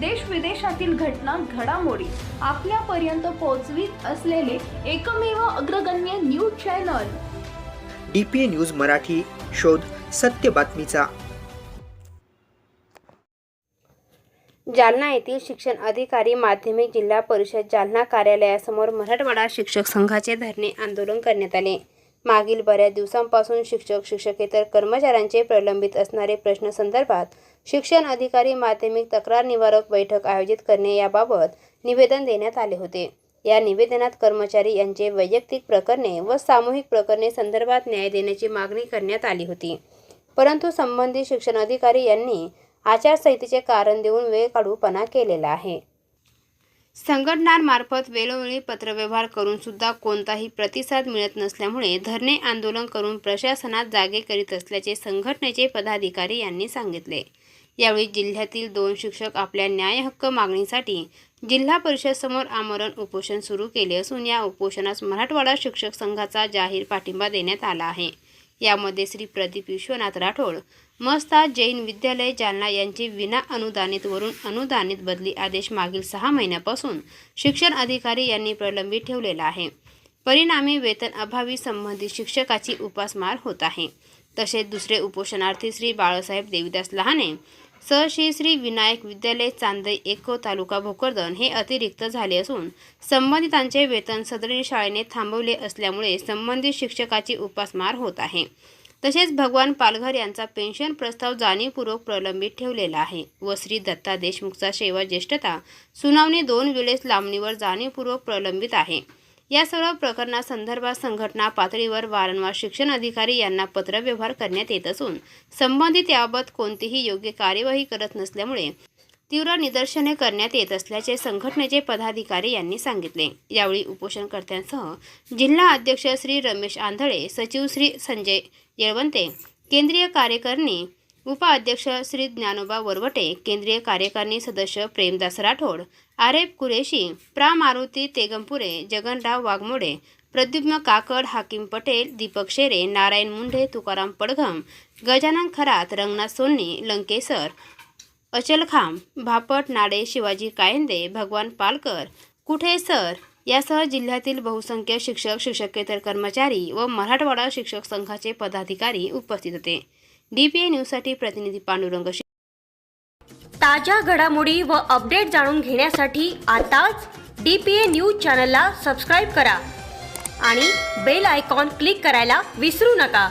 देश विदेशातील घटना घडामोडी आपल्यापर्यंत पोहोचवीत असलेले एकमेव अग्रगण्य news channel. D P A news Marathi शोध सत्य बातमीचा. जालना येथील शिक्षण अधिकारी माध्यमिक जिल्हा परिषद जालना कार्यालयासमोर मराठवाडा शिक्षक संघाचे धरणे आंदोलन करण्यात आले. मागील बऱ्याच दिवसांपासून शिक्षक शिक्षकेतर कर्मचाऱ्यांचे प्रलंबित असणारे प्रश्न संदर्भात शिक्षण अधिकारी माध्यमिक तक्रार निवारक बैठक आयोजित करणे याबाबत निवेदन देण्यात आले होते. या निवेदनात कर्मचारी यांचे वैयक्तिक प्रकरणे व सामूहिक प्रकरणे संदर्भात न्याय देण्याची मागणी करण्यात आली होती. परंतु संबंधित शिक्षण अधिकारी यांनी आचारसंहितेचे कारण देऊन वेळ काढूपणा केलेला आहे. संघटनांमार्फत वेळोवेळी पत्रव्यवहार करून सुद्धा कोणताही प्रतिसाद मिळत नसल्यामुळे धरणे आंदोलन करून प्रशासनात जागे करीत असल्याचे संघटनेचे पदाधिकारी यांनी सांगितले. यावेळी जिल्ह्यातील दोन शिक्षक आपल्या न्याय हक्क मागणीसाठी जिल्हा परिषद समोर आमरण उपोषण सुरू केले असून या उपोषणास मराठवाडा शिक्षक संघाचा जाहीर पाठिंबा देण्यात आला आहे. यामध्ये श्री प्रदीप विश्वनाथ राठोड मस्ता जैन विद्यालय जालना यांची विना अनुदानित वरून अनुदानित बदली आदेश मागील सहा महिन्यापासून शिक्षण अधिकारी यांनी प्रलंबित ठेवलेला आहे. परिणामी वेतन अभावी संबंधित शिक्षकाची उपासमार होत आहे. तसेच दुसरे उपोषणार्थी श्री बाळासाहेब देवीदास लहाने सहश्री श्री विनायक विद्यालय चांदई एको तालुका भोकरदन हे अतिरिक्त झाले असून संबंधितांचे वेतन सदरील शाळेने थांबवले असल्यामुळे संबंधित शिक्षकाची उपासमार होत आहे. तसेच भगवान पालघर यांचा पेन्शन प्रस्ताव जाणीवपूर्वक प्रलंबित ठेवलेला आहे व श्री दत्ता देशमुखचा सेवा ज्येष्ठता सुनावणी दोन वेळेस लांबणीवर जाणीवपूर्वक प्रलंबित आहे. या सर्व प्रकरणासंदर्भात संघटना पातळीवर वारंवार शिक्षण अधिकारी यांना पत्रव्यवहार करण्यात येत असून संबंधित याबाबत कोणतीही योग्य कार्यवाही करत नसल्यामुळे तीव्र निदर्शने करण्यात येत असल्याचे संघटनेचे पदाधिकारी यांनी सांगितले. यावेळी उपोषणकर्त्यांसह जिल्हा अध्यक्ष श्री रमेश आंधळे सचिव श्री संजय येळवंते केंद्रीय कार्यकारिणी उपाध्यक्ष श्री ज्ञानोबा वरवटे केंद्रीय कार्यकारिणी सदस्य प्रेमदास राठोड आरेफ कुरेशी प्रा मारुती तेगमपुरे जगनराव वाघमोडे प्रद्युम्न काकड हाकीम पटेल दीपक शेरे नारायण मुंढे तुकाराम पडघम गजानन खरात रंगनाथ सोन्नी लंकेसर अचलखांब भापट नाडे शिवाजी कायंदे भगवान पालकर कुठे सर? यासह जिल्ह्यातील बहुसंख्य शिक्षक शिक्षकेतर कर्मचारी व मराठवाडा शिक्षक संघाचे पदाधिकारी उपस्थित होते. डी पी ए न्यूजसाठी प्रतिनिधी पांडुरंग ताज्या घडामोडी व अपडेट जाणून घेण्यासाठी आताच डी पी ए न्यूज चॅनलला सबस्क्राईब करा आणि बेल आयकॉन क्लिक करायला विसरू नका.